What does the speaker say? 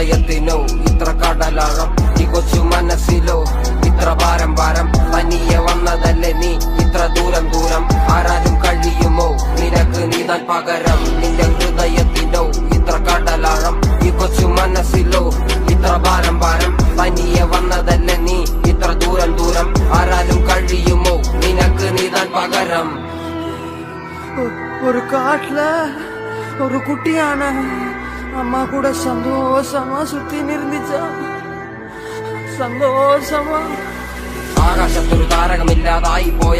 ഹൃദയത്തിനോ ഇത്ര കടലാഴം. ഈ കൊച്ചു മനസ്സിലോ ഇത്ര ഭാരം ഭാരം. പനിയെ വന്നതല്ലേ നീ ഇത്ര ദൂരം ദൂരം. ആരാലും കഴിയുമോ നിനക്ക് നീതാൻ പകരം. നിന്റെ ഹൃദയത്തിനോ ഇത്ര കടലാഴം. ഈ കൊച്ചു മനസ്സിലോ ഇത്ര ഭാരം ഭാരം. പനിയെ വന്നതല്ലേ നീ ഇത്ര ദൂരം ദൂരം. ആരാലും കഴിയുമോ നിനക്ക് നീതാൻ പകരം. ഒരു കാട്ടിൽ ഒരു കുട്ടിയാണ്. அம்மா கூட சந்தோஷமா சுத்தி இருந்துச்சா சந்தோஷமா ആകാശത്തൊരു താരകമില്ലാതായി പോയാൽ